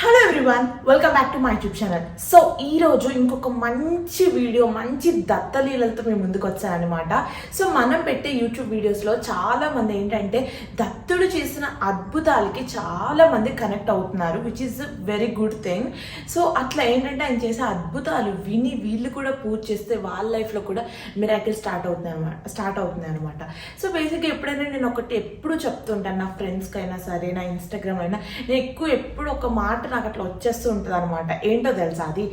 Hello. Everyone welcome back to my YouTube channel so ఈ రోజు ఇంకొక మంచి వీడియో మంచి దత్తలీలతో మేము ముందుకు వచ్చానమాట సో మనం పెట్టే యూట్యూబ్ వీడియోస్లో చాలామంది ఏంటంటే దత్తుడు చేసిన అద్భుతాలకి చాలామంది కనెక్ట్ అవుతున్నారు which is very good thing so అట్లా ఏంటంటే ఆయన చేసే అద్భుతాలు విని వీళ్ళు కూడా పూజ చేస్తే వాళ్ళ లైఫ్లో కూడా మిరాకిల్ స్టార్ట్ అవుతుంది అనమాట స్టార్ట్ అవుతుంది అనమాట సో బేసిక్గా ఎప్పుడైనా నేను ఒకటి ఎప్పుడు చెప్తుంటాను నా ఫ్రెండ్స్కి అయినా సరే నా ఇన్స్టాగ్రామ్ అయినా నేను ఎక్కువ ఎప్పుడు ఒక మాట నాకు అట్లా వచ్చేస్తూ ఉంటుంది అనమాట ఏంటో తెలుసా అది?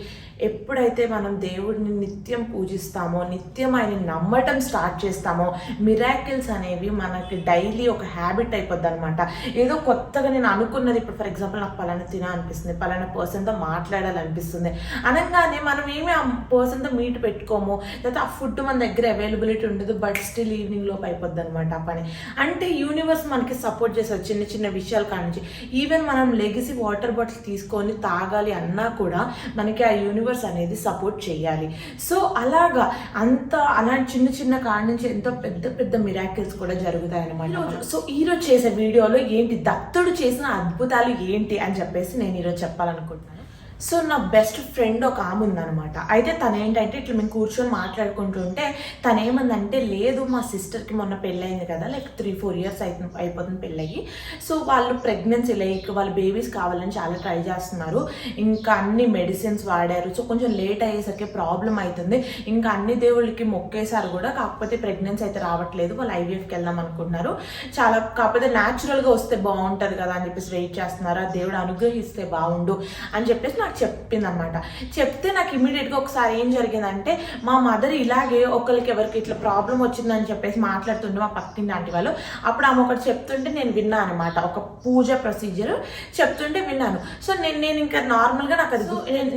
ఎప్పుడైతే మనం దేవుడిని నిత్యం పూజిస్తామో నిత్యం ఆయన నమ్మటం స్టార్ట్ చేస్తామో మిరాకిల్స్ అనేవి మనకి డైలీ ఒక హ్యాబిట్ అయిపోద్ది అనమాట ఏదో కొత్తగా నేను అనుకున్నది ఇప్పుడు ఫర్ ఎగ్జాంపుల్ నాకు పలానా తిన అనిపిస్తుంది పలానా పర్సన్తో మాట్లాడాలనిపిస్తుంది. అనగానే మనం ఏమి ఆ పర్సన్తో మీట్ పెట్టుకోము లేకపోతే ఆ ఫుడ్ మన దగ్గర అవైలబిలిటీ ఉండదు బట్ స్టిల్ ఈవినింగ్ లోపు అయిపోద్ది అనమాట ఆ పని. అంటే యూనివర్స్ మనకి సపోర్ట్ చేసే చిన్న చిన్న విషయాల కానించి ఈవెన్ మనం లెగసీ వాటర్ బాటిల్ తీసుకొని తాగాలి అన్నా కూడా మనకి ఆ యూనివర్స్ అనేది సపోర్ట్ చేయాలి. సో అలాగా అంత అలాంటి చిన్న చిన్న కాడ నుంచి ఎంతో పెద్ద పెద్ద మిరాకిల్స్ కూడా జరుగుతాయి అనమాట సో ఈరోజు చేసే వీడియోలో ఏంటి దత్తుడు చేసిన అద్భుతాలు ఏంటి అని చెప్పేసి నేను ఈరోజు చెప్పాలనుకుంటున్నాను. సో నా బెస్ట్ ఫ్రెండ్ ఒక ఆమె ఉందనమాట అయితే తను ఏంటంటే ఇట్లా మేము కూర్చొని మాట్లాడుకుంటుంటే తను ఏమందంటే లేదు మా సిస్టర్కి మొన్న పెళ్ళయింది కదా లైక్ త్రీ ఫోర్ ఇయర్స్ అవుతుంది అయిపోతుంది పెళ్ళయ్యి సో వాళ్ళు ప్రెగ్నెన్సీ లైక్ వాళ్ళ బేబీస్ కావాలని చాలా ట్రై చేస్తున్నారు. ఇంకా అన్ని మెడిసిన్స్ వాడారు. సో కొంచెం లేట్ అయ్యేసరికి ప్రాబ్లం అవుతుంది ఇంకా అన్ని దేవుళ్ళకి మొక్కేశారు కూడా. కాకపోతే ప్రెగ్నెన్సీ అయితే రావట్లేదు. వాళ్ళు ఐవీఎఫ్కి వెళ్దాం అనుకుంటున్నారు. చాలా కాకపోతే న్యాచురల్గా వస్తే బాగుంటుంది కదా అని చెప్పేసి వెయిట్ చేస్తున్నారు? ఆ దేవుడు అనుగ్రహిస్తే బాగుండు అని చెప్పేసి నాకు చెప్పింది అనమాట చెప్తే నాకు ఇమీడియట్గా ఒకసారి ఏం జరిగిందంటే మా మదర్ ఇలాగే ఒకరికి ఎవరికి ఇట్లా ప్రాబ్లం వచ్చిందని చెప్పేసి మాట్లాడుతుండే మా పక్కింటి ఆంటీ వాళ్ళు. అప్పుడు ఆమె ఒకటి చెప్తుంటే నేను విన్నాను అనమాట ఒక పూజ ప్రొసీజర్ చెప్తుంటే విన్నాను. సో నేను నేను ఇంకా నార్మల్గా నాకు అది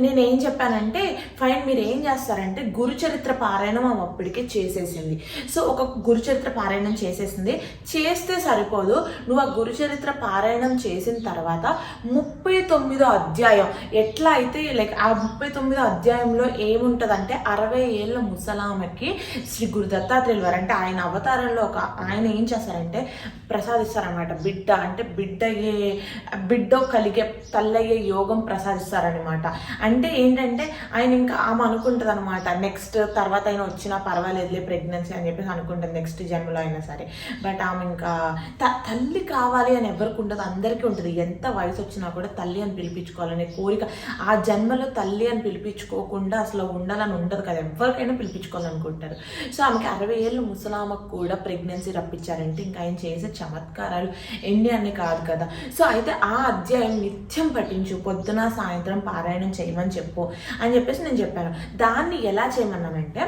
నేను ఏం చెప్పానంటే ఫైన్ మీరు ఏం చేస్తారంటే గురుచరిత్ర పారాయణం ఆమె అప్పటికే చేసేసింది. సో ఒక గురుచరిత్ర పారాయణం చేసేసింది. చేస్తే సరిపోదు. నువ్వు ఆ గురుచరిత్ర పారాయణం చేసిన తర్వాత ముప్పై తొమ్మిదో అధ్యాయం ఎట్లా అయితే లైక్ ఆ ముప్పై తొమ్మిదో అధ్యాయంలో ఏముంటదంటే అరవై ఏళ్ళ ముసలామకి శ్రీ గురు దత్తాత్రేయులు వారు అంటే ఆయన అవతారంలో ఒక ఆయన ఏం చేస్తారంటే ప్రసాదిస్తారనమాట బిడ్డ అంటే బిడ్డ అయ్యే బిడ్డ కలిగే తల్లయ్యే యోగం ప్రసాదిస్తారనమాట అంటే ఏంటంటే ఆయన ఇంకా ఆమె అనుకుంటుంది అనమాట నెక్స్ట్ తర్వాత అయినా వచ్చినా పర్వాలేదులే ప్రెగ్నెన్సీ అని చెప్పేసి అనుకుంటుంది నెక్స్ట్ జన్మలో అయినా సరే. బట్ ఆమె ఇంకా త- తల్లి కావాలి అని ఎవరికి ఉండదు. అందరికీ ఉంటుంది. ఎంత వయసు వచ్చినా కూడా తల్లి అని పిలిపించుకోవాలనే కోరిక. ఆ జన్మలో తల్లి అని పిలిపించుకోకుండా అసలు ఉండాలని ఉండదు కదా. ఎవరికైనా పిలిపించుకోవాలనుకుంటారు. సో ఆమెకి అరవై ఏళ్ళు ముసలామకు కూడా ప్రెగ్నెన్సీ రప్పించారంటే ఇంకా ఆయన చేసే చమత్కారాలు ఎన్ని అన్ని కాదు కదా. సో అయితే ఆ అధ్యాయం నిత్యం పఠించు పొద్దున సాయంత్రం పారాయణం చేయమని చెప్పు అని చెప్పేసి నేను చెప్పాను. దాన్ని ఎలా చేయమన్నానంటే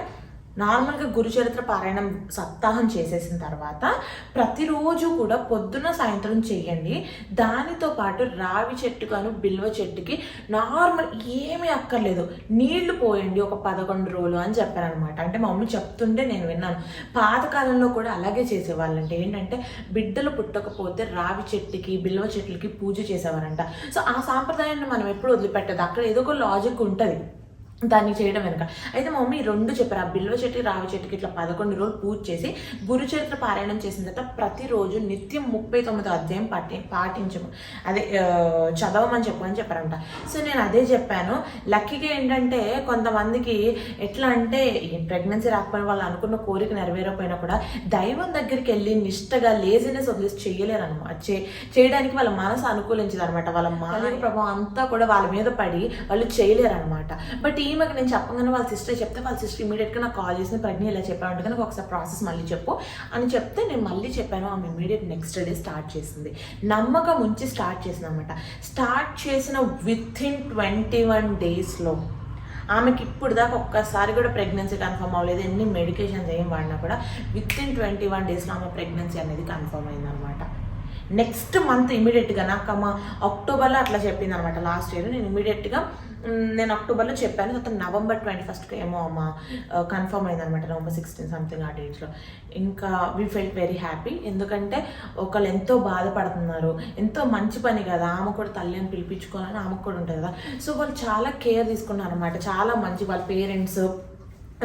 నార్మల్గా గురుచరిత్ర పారాయణం సప్తాహం చేసేసిన తర్వాత ప్రతిరోజు కూడా పొద్దున సాయంత్రం చేయండి. దానితో పాటు రావి చెట్టుగాను బిల్వ చెట్టుకి నార్మల్ ఏమీ అక్కర్లేదు. నీళ్ళు పోయండి ఒక పదకొండు రోజులు అని చెప్పారనమాట. అంటే మా మమ్మీ చెప్తుంటే నేను విన్నాను. పాతకాలంలో కూడా అలాగే చేసేవాళ్ళంటే ఏంటంటే బిడ్డలు పుట్టకపోతే రావి చెట్టుకి బిల్వ చెట్లకి పూజ చేసేవారంట. సో ఆ సాంప్రదాయాన్ని మనం ఎప్పుడు వదిలిపెట్టదు. అక్కడ ఏదో ఒక లాజిక్ ఉంటుంది. దాన్ని చేయడం వెనుక. అయితే మా మమ్మీ ఈ రెండు చెప్పారు. ఆ బిల్వ చెట్టు రావి చెట్టుకి ఇట్లా పదకొండు రోజులు పూజ చేసి గురుచరిత్ర పారాయణం చేసిన తర్వాత ప్రతిరోజు నిత్యం ముప్పై తొమ్మిదో అధ్యాయం పాటి పాటించము. అదే చదవమని చెప్పమని చెప్పారంట. సో నేను అదే చెప్పాను. లక్కీగా ఏంటంటే కొంతమందికి ఎట్లా అంటే ప్రెగ్నెన్సీ రాకపోయిన వాళ్ళు అనుకున్న కోరిక నెరవేరకపోయినా కూడా దైవం దగ్గరికి వెళ్ళి నిష్టగా లేజినెస్ వదిలేసి చేయలేరు అనమాట చేయడానికి వాళ్ళ మనసు అనుకూలించదు అనమాట వాళ్ళ మానవ ప్రభావం అంతా కూడా వాళ్ళ మీద పడి వాళ్ళు చేయలేరు అనమాట బట్ ఈమెకి నేను చెప్పగానే వాళ్ళ సిస్టర్ చెప్తే వాళ్ళ సిస్టర్ ఇమీడియట్గా నాకు కాల్ చేసిన ప్రజ్ఞ ఇలా చెప్పాను అంటే నాకు ఒకసారి ప్రాసెస్ మళ్ళీ చెప్పు అని చెప్తే నేను మళ్ళీ చెప్పాను. ఆమె ఇమీడియట్ నెక్స్ట్ డే స్టార్ట్ చేసింది. నమ్మకం ఉంచి స్టార్ట్ చేసింది అనమాట స్టార్ట్ చేసిన విత్ ఇన్ ట్వంటీ వన్ డేస్లో ఆమెకి ఇప్పుడు దాకా ఒక్కసారి కూడా ప్రెగ్నెన్సీ కన్ఫర్మ్ అవ్వలేదు. ఎన్ని మెడికేషన్స్ ఏం వాడినా కూడా విత్ ఇన్ ట్వంటీ వన్ డేస్లో ఆమె ప్రెగ్నెన్సీ అనేది కన్ఫర్మ్ అయిందనమాట నెక్స్ట్ మంత్ ఇమీడియట్గా నాకు అమ్మ అక్టోబర్లో అట్లా చెప్పింది అనమాట లాస్ట్ ఇయర్ నేను ఇమీడియట్గా నేను అక్టోబర్లో చెప్పాను తర్వాత నవంబర్ ట్వంటీ ఫస్ట్కి ఏమో అమ్మ కన్ఫర్మ్ అయింది అనమాట నవంబర్ సిక్స్టీన్ సంథింగ్ ఆ డేట్స్లో ఇంకా వీ ఫెల్ట్ వెరీ హ్యాపీ ఎందుకంటే ఒకళ్ళు ఎంతో బాధపడుతున్నారు ఎంతో మంచి పని కదా ఆమె కూడా తల్లి అని పిలిపించుకోవాలని ఆమె కూడా ఉంటుంది కదా. సో వాళ్ళు చాలా కేర్ తీసుకున్నారు అనమాట చాలా మంచి వాళ్ళ పేరెంట్స్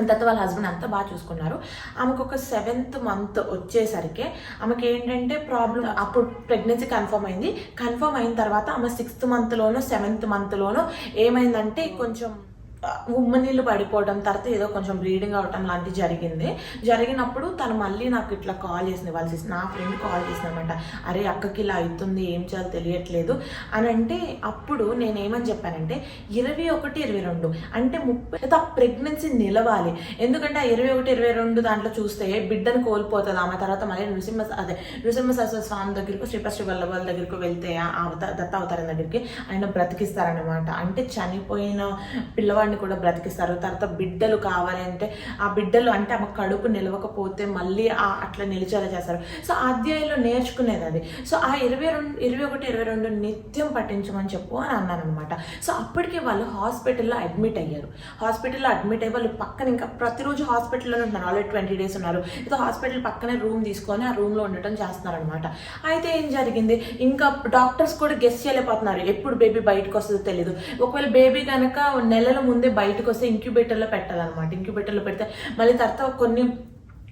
తర్వాత వాళ్ళ హస్బెండ్ అంతా బాగా చూసుకున్నారు. ఆమెకు ఒక సెవెంత్ మంత్ వచ్చేసరికి ఆమెకి ఏంటంటే ప్రాబ్లం అప్పుడు ప్రెగ్నెన్సీ కన్ఫర్మ్ అయింది. కన్ఫర్మ్ అయిన తర్వాత ఆమె సిక్స్త్ మంత్లోనో సెవెంత్ మంత్లోనో ఏమైందంటే కొంచెం ఉమ్మ నీళ్ళు పడిపోవడం తర్వాత ఏదో కొంచెం బ్లీడింగ్ అవటం లాంటివి జరిగింది. జరిగినప్పుడు తను మళ్ళీ నాకు ఇట్లా కాల్ చేసింది. వాళ్ళ సిస్ నా ఫ్రెండ్ కాల్ చేసిందనమాట. అరే అక్కకి ఇలా అవుతుంది ఏం చేయాలో తెలియట్లేదు. అని అంటే అప్పుడు నేను ఏమని చెప్పానంటే ఇరవై ఒకటి ఇరవై రెండు. అంటే ముప్పై ఆ ప్రెగ్నెన్సీ నిలవాలి. ఎందుకంటే ఆ ఇరవై ఒకటి ఇరవై రెండు దాంట్లో చూస్తే బిడ్డను కోల్పోతుంది. ఆమె తర్వాత మళ్ళీ నృసింహ అదే నృసింహ సరస్వతి స్వామి దగ్గరికి శ్రీపశ్రీ వల్లభాల దగ్గరికి వెళ్తే ఆ అవత దత్త అవతారం దగ్గరికి ఆయన బ్రతికిస్తారనమాట. అంటే చనిపోయిన పిల్లవాడిని కూడా బ్రతికిస్తారు. తర్వాత బిడ్డలు కావాలి అంటే ఆ బిడ్డలు అంటే ఆమె కడుపు నిలవకపోతే మళ్ళీ ఆ అట్లా నిలిచేలా చేస్తారు. సో ఆ అధ్యాయంలో నేర్చుకునేది అది. సో ఆ ఇరవై రెండు ఇరవై ఒకటి ఇరవై రెండు నిత్యం పట్టించమని చెప్పు అని అన్నాను అనమాట సో అప్పటికే వాళ్ళు హాస్పిటల్లో అడ్మిట్ అయ్యారు. హాస్పిటల్లో అడ్మిట్ అయ్యి వాళ్ళు పక్కన ఇంకా ప్రతిరోజు హాస్పిటల్లోనే ఉంటున్నారు. ఆల్రెడీ ట్వంటీ డేస్ ఉన్నారు. అయితే హాస్పిటల్ పక్కనే రూమ్ తీసుకొని ఆ రూమ్లో ఉండటం చేస్తున్నారు అనమాట అయితే ఏం జరిగింది? ఇంకా డాక్టర్స్ కూడా గెస్ట్ చేయలేకపోతున్నారు. ఎప్పుడు బేబీ బయటకు వస్తుందో తెలియదు ఒకవేళ బేబీ కనుక నెలల ముందు బయటకు వస్తే ఇంక్యుబేటర్లో పెట్టాలన్నమాట. ఇంక్యుబేటర్లో పెడితే మళ్ళీ తర్వాత కొన్ని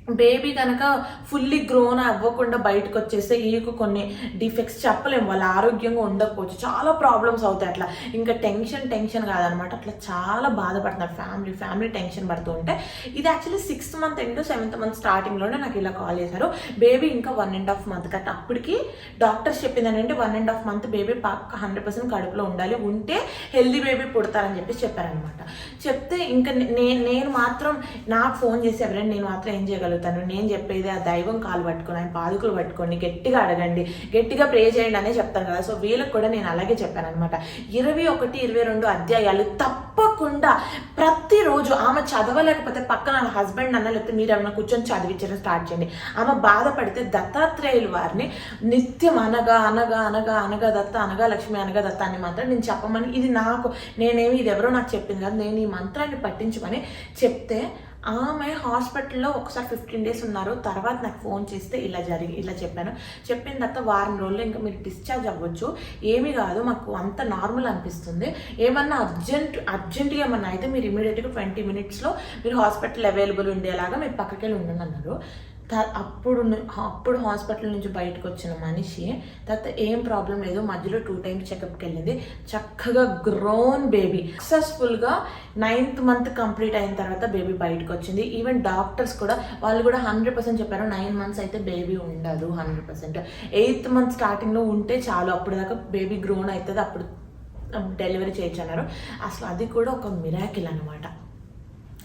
బేబీ కనుక ఫుల్లీ గ్రోన్ అవ్వకుండా బయటకు వచ్చేస్తే ఈకు కొన్ని డిఫెక్ట్స్ చెప్పలేము వాళ్ళు ఆరోగ్యంగా ఉండకపోవచ్చు. చాలా ప్రాబ్లమ్స్ అవుతాయి అట్లా. ఇంకా టెన్షన్ టెన్షన్ కాదనమాట. అట్లా చాలా బాధపడుతున్నారు ఫ్యామిలీ ఫ్యామిలీ టెన్షన్ పడుతూ ఉంటే. ఇది actually sixth month end seventh month స్టార్టింగ్లోనే నాకు ఇలా కాల్ చేశారు. బేబీ ఇంకా one and half month cut అప్పటికి డాక్టర్స్ చెప్పింది ఏంటంటే one and half month baby పక్క హండ్రెడ్ పర్సెంట్ కడుపులో ఉండాలి. ఉంటే హెల్దీ బేబీ పుడతారని చెప్పి చెప్పారనమాట. చెప్తే ఇంకా నేను నేను మాత్రం నాకు ఫోన్ చేసి ఎవరైనా నేను మాత్రం ఏం చేయగలను? చేయగలుగుతాను నేను చెప్పేది ఆ దైవం కాలు పట్టుకొని ఆయన పాదుకులు పట్టుకొని గట్టిగా అడగండి గట్టిగా ప్రే చేయండి అనే చెప్తాను కదా. సో వీళ్ళకి కూడా నేను అలాగే చెప్పాను అనమాట ఇరవై ఒకటి ఇరవై రెండు అధ్యాయాలు తప్పకుండా ప్రతిరోజు ఆమె చదవలేకపోతే పక్కన హస్బెండ్ అన్న లేకపోతే మీరు ఏమైనా కూర్చొని చదివించడం స్టార్ట్ చేయండి. ఆమె బాధపడితే దత్తాత్రేయులు వారిని నిత్యం అనగా అనగా అనగా అనగా దత్త అనగా లక్ష్మి అనగా దత్త అని మాత్రం నేను చెప్పమని ఇది నాకు నేనేమి ఇది ఎవరో నాకు చెప్పింది కదా. నేను ఈ మంత్రాన్ని పట్టించమని చెప్తే ఆమె హాస్పిటల్లో ఒకసారి ఫిఫ్టీన్ డేస్ ఉన్నారు. తర్వాత నాకు ఫోన్ చేస్తే ఇలా జరిగి ఇలా చెప్పాను. చెప్పిన తర్వాత వారం రోజులు ఇంకా మీరు డిశ్చార్జ్ అవ్వచ్చు. ఏమీ కాదు మాకు అంత నార్మల్ అనిపిస్తుంది. ఏమన్నా అర్జెంట్ అర్జెంట్గా ఏమన్నా అయితే మీరు ఇమీడియట్గా ట్వంటీ మినిట్స్లో మీరు హాస్పిటల్ అవైలబుల్ ఉండేలాగా మీరు పక్కకి వెళ్ళి ఉండండి అన్నారు. అప్పుడు అప్పుడు హాస్పిటల్ నుంచి బయటకు వచ్చిన మనిషి తర్వాత ఏం ప్రాబ్లం లేదు మధ్యలో టూ టైమ్స్ చెకప్కి వెళ్ళింది. చక్కగా గ్రోన్ బేబీ. సక్సెస్ఫుల్గా నైన్త్ మంత్ కంప్లీట్ అయిన తర్వాత బేబీ బయటకు వచ్చింది. ఈవెన్ డాక్టర్స్ కూడా వాళ్ళు కూడా హండ్రెడ్ పర్సెంట్ చెప్పారు నైన్ మంత్స్ అయితే బేబీ ఉండదు హండ్రెడ్ పర్సెంట్. ఎయిత్ మంత్ స్టార్టింగ్లో ఉంటే చాలు అప్పుడు దాకా బేబీ గ్రోన్ అవుతుంది అప్పుడు డెలివరీ చేయొచ్చు అన్నారు. అసలు అది కూడా ఒక మిరాకిల్ అనమాట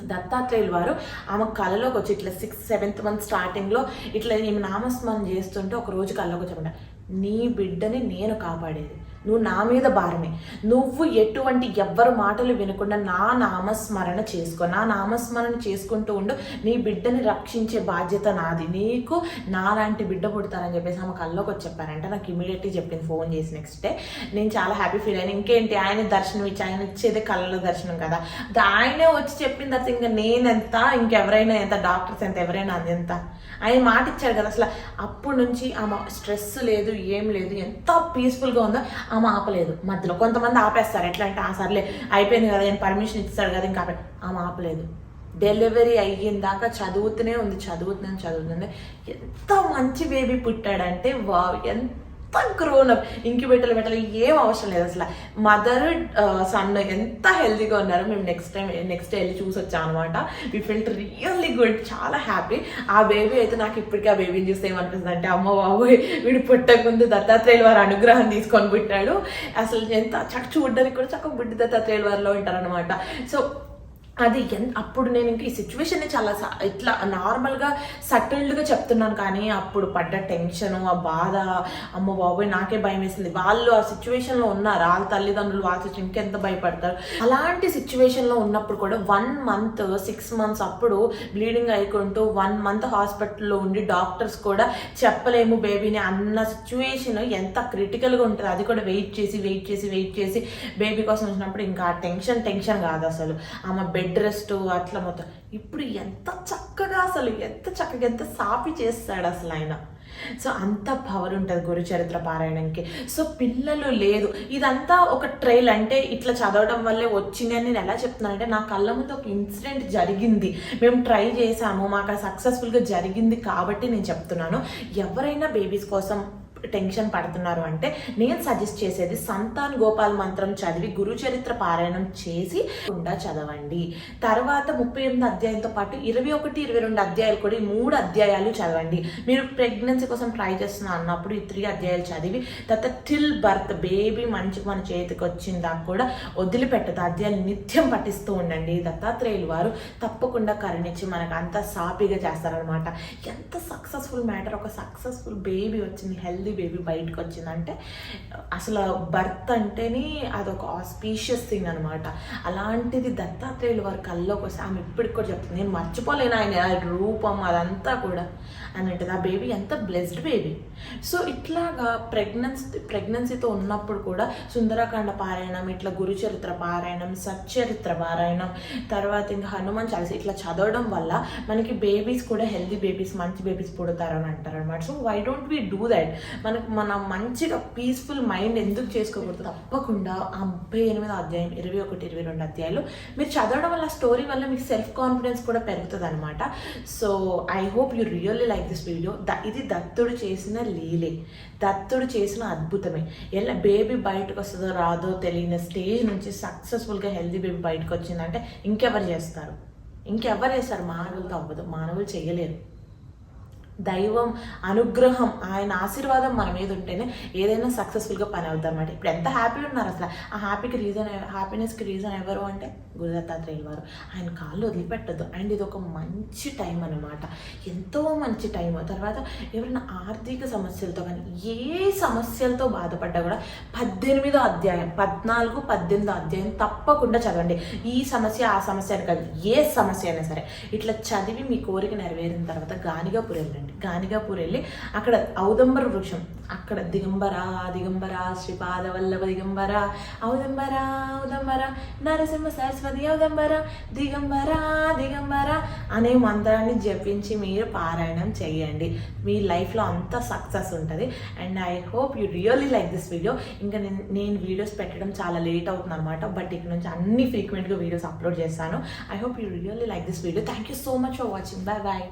దత్తాత్రేయులు వారు ఆమె కళలోకి వచ్చి ఇట్లా సిక్స్త్ సెవెంత్ మంత్ స్టార్టింగ్లో ఇట్లా ఈమె నామస్మరణ చేస్తుంటే ఒక రోజు కళ్ళలోకి వచ్చామంట నీ బిడ్డని నేను కాపాడేది. నువ్వు నా మీద భారమే. నువ్వు ఎటువంటి ఎవ్వరు మాటలు వినకుండా నా నామస్మరణ చేసుకో. నా నామస్మరణ చేసుకుంటూ ఉండు. నీ బిడ్డని రక్షించే బాధ్యత నాది. నీకు నాలాంటి బిడ్డ పుడతారని చెప్పేసి ఆమె కల్లోకి వచ్చి చెప్పారంటే. నాకు ఇమీడియట్లీ చెప్పింది ఫోన్ చేసి నెక్స్ట్ డే నేను చాలా హ్యాపీ ఫీల్ అయ్యాను ఇంకేంటి? ఆయన దర్శనం ఇచ్చి ఆయన ఇచ్చేదే కళ్ళలో దర్శనం కదా. ఆయనే వచ్చి చెప్పిన తర్వాత ఇంకా నేనెంత? ఇంకెవరైనా ఎంత? డాక్టర్స్ ఎంత? ఎవరైనా అంత ఆయన మాట ఇచ్చాడు కదా అసలు. అప్పటి నుంచి ఆమె స్ట్రెస్ లేదు ఏం లేదు. ఎంత పీస్ఫుల్గా ఉందో. ఆమె ఆపలేదు. మధ్యలో కొంతమంది ఆపేస్తారు. ఎట్లా అంటే ఆ సర్లే అయిపోయింది కదా నేను పర్మిషన్ ఇస్తాడు కదా ఇంకా ఆమె ఆపలేదు. డెలివరీ అయిన దాకా చదువుతూనే ఉంది చదువుతూనే చదువుతుంది ఎంత మంచి బేబీ పుట్టాడంటే వా ఎంత గ్రోన్ అప్ ఇంక్యుబేటర్లు పెట్టాలి ఏం అవసరం లేదు అసలు. మదర్ సన్ ఎంత హెల్తీగా ఉన్నారు మేము నెక్స్ట్ టైం నెక్స్ట్ వెళ్ళి చూసి వచ్చాం అనమాట వి ఫిల్ట్ రియల్లీ గుడ్ చాలా హ్యాపీ ఆ బేబీ అయితే నాకు ఇప్పటికీ ఆ బేబీని చూస్తే ఏమనిపిస్తుంది అంటే అమ్మ బాబోయ్ వీడు పుట్టకముందు దత్తాత్రేయుల వారి అనుగ్రహం తీసుకొని పుట్టాడు. అసలు ఎంత చక్క చూడడానికి కూడా చక్కగా బుడ్డి దత్తాత్రేయుల వారిలో ఉంటారనమాట సో అది ఎన్ అప్పుడు నేను ఇంక ఈ సిచ్యువేషన్ చాలా ఇట్లా నార్మల్గా సటిల్డ్గా చెప్తున్నాను కానీ అప్పుడు పడ్డ టెన్షన్ ఆ బాధ అమ్మ బాబోయ్ నాకే భయం వేసింది. వాళ్ళు ఆ సిచ్యువేషన్లో ఉన్నారు? వాళ్ళ తల్లిదండ్రులు వాళ్ళ ఇంకెంత భయపడతారు? అలాంటి సిచ్యువేషన్లో ఉన్నప్పుడు కూడా వన్ మంత్ సిక్స్ మంత్స్ అప్పుడు బ్లీడింగ్ అయికుంటూ వన్ మంత్ హాస్పిటల్లో ఉండి డాక్టర్స్ కూడా చెప్పలేము బేబీని అన్న సిచ్యువేషన్ ఎంత క్రిటికల్గా ఉంటుంది. అది కూడా వెయిట్ చేసి వెయిట్ చేసి వెయిట్ చేసి బేబీ కోసం వచ్చినప్పుడు ఇంకా టెన్షన్ టెన్షన్ కాదు అసలు. ఆమె బెడ్ రెస్ట్ అట్లా మొత్తం. ఇప్పుడు ఎంత చక్కగా అసలు ఎంత చక్కగా ఎంత సాపి చేస్తాడు అసలు ఆయన. సో అంత పవర్ ఉంటుంది గురు చరిత్ర పారాయణంకి. సో పిల్లలు లేదు. ఇదంతా ఒక ట్రైల్ అంటే ఇట్లా చదవడం వల్లే వచ్చింది అని నేను ఎలా చెప్తున్నానంటే నా కళ్ళ ముందు ఒక ఇన్సిడెంట్ జరిగింది. మేము ట్రై చేసాము మాకు సక్సెస్ఫుల్గా జరిగింది కాబట్టి నేను చెప్తున్నాను. ఎవరైనా బేబీస్ కోసం టెన్షన్ పడుతున్నారు అంటే నేను సజెస్ట్ చేసేది సంతాన్ గోపాల్ మంత్రం చదివి గురు చరిత్ర పారాయణం చేసి ఉండా చదవండి. తర్వాత ముప్పై ఎనిమిది అధ్యాయంతో పాటు ఇరవై ఒకటి ఇరవై రెండు అధ్యాయాలు కూడా ఈ మూడు అధ్యాయాలు చదవండి. మీరు ప్రెగ్నెన్సీ కోసం ట్రై చేస్తున్నా అన్నప్పుడు ఈ త్రీ అధ్యాయాలు చదివి తర్వాత టిల్ బర్త్ బేబీ మంచి మన చేతికి వచ్చిందా కూడా వదిలిపెట్టదు. అధ్యాయాలు నిత్యం పఠిస్తూ ఉండండి. దత్తాత్రేయులు వారు తప్పకుండా కరుణించి మనకు అంత సాపిగా చేస్తారనమాట ఎంత సక్సెస్ఫుల్ మ్యాటర్ ఒక సక్సెస్ఫుల్ బేబీ వచ్చింది హెల్దీ బేబీ బయటకు వచ్చిందంటే అసలు బర్త్ అంటేనే అదొక ఆస్పీషియస్ థింగ్ అనమాట అలాంటిది దత్తాత్రేయుల వారి కల్లోకి వస్తే ఆమె ఇప్పటికి కూడా చెప్తుంది నేను మర్చిపోలేను ఆయన ఆ రూపం అదంతా కూడా. అని అంటది. ఆ బేబీ ఎంత బ్లెస్డ్ బేబీ సో ఇట్లాగా ప్రెగ్నెన్సీ ప్రెగ్నెన్సీతో ఉన్నప్పుడు కూడా సుందరకాండ పారాయణం ఇట్లా గురు చరిత్ర పారాయణం సచ్చరిత్ర పారాయణం తర్వాత ఇంకా హనుమాన్ చాలీస ఇట్లా చదవడం వల్ల మనకి బేబీస్ కూడా హెల్దీ బేబీస్ మంచి బేబీస్ పుడతారని అంటారు అనమాట so why don't we do that మనకు మన మంచిగా పీస్ఫుల్ మైండ్ ఎందుకు చేసుకోకూడదు? తప్పకుండా ఆ ముప్పై ఎనిమిది అధ్యాయం ఇరవై ఒకటి ఇరవై రెండు అధ్యాయాలు మీరు చదవడం వల్ల స్టోరీ వల్ల మీకు సెల్ఫ్ కాన్ఫిడెన్స్ కూడా పెరుగుతుంది అనమాట so I hope you really like this video the ఇది దత్తుడు చేసిన లీలే. దత్తుడు చేసిన అద్భుతమే. ఎలా బేబీ బయటకు వస్తుందో రాదో తెలియని స్టేజ్ నుంచి సక్సెస్ఫుల్గా హెల్తీ బేబీ బయటకు వచ్చిందంటే ఇంకెవరు చేస్తారు? ఇంకెవరు చేస్తారు? మానవులతో అవ్వదు. మానవులు చేయలేరు. దైవం అనుగ్రహం ఆయన ఆశీర్వాదం మన మీద ఉంటేనే ఏదైనా సక్సెస్ఫుల్గా పని అవుతుంది అనమాట ఇప్పుడు ఎంత హ్యాపీ ఉన్నారు అసలు? ఆ హ్యాపీకి రీజన్ హ్యాపీనెస్కి రీజన్ ఎవరు అంటే గురుదత్తాత్రేయులు వారు. ఆయన కాళ్ళు వదిలిపెట్టద్దు. అండ్ ఇది ఒక మంచి టైం అనమాట ఎంతో మంచి టైం తర్వాత ఎవరైనా ఆర్థిక సమస్యలతో కానీ ఏ సమస్యలతో బాధపడ్డా కూడా పద్దెనిమిదో అధ్యాయం పద్నాలుగు పద్దెనిమిదో అధ్యాయం తప్పకుండా చదవండి. ఈ సమస్య ఆ సమస్య అని కాదు ఏ సమస్య అయినా సరే. ఇట్లా చదివి మీ కోరిక నెరవేరిన తర్వాత గానిగా వెళ్ళండి గానిగాపూర్ వెళ్ళి అక్కడ ఔదంబర వృక్షం. అక్కడ దిగంబర దిగంబర శ్రీపాద వల్లభ దిగంబర ఔదంబర ఔదంబర నరసింహ సరస్వతి ఔదంబర దిగంబర దిగంబర అనే మంత్రాన్ని జపించి మీరు పారాయణం చేయండి. మీ లైఫ్లో అంత సక్సెస్ ఉంటుంది. And I hope you really like this video. ఇంకా నేను నేను వీడియోస్ పెట్టడం చాలా లేట్ అవుతుంది అనమాట బట్ ఇక్కడ నుంచి అన్ని ఫ్రీక్వెంట్గా వీడియోస్ అప్లోడ్ చేస్తాను. I hope you really like this video. Thank you so much for watching. Bye bye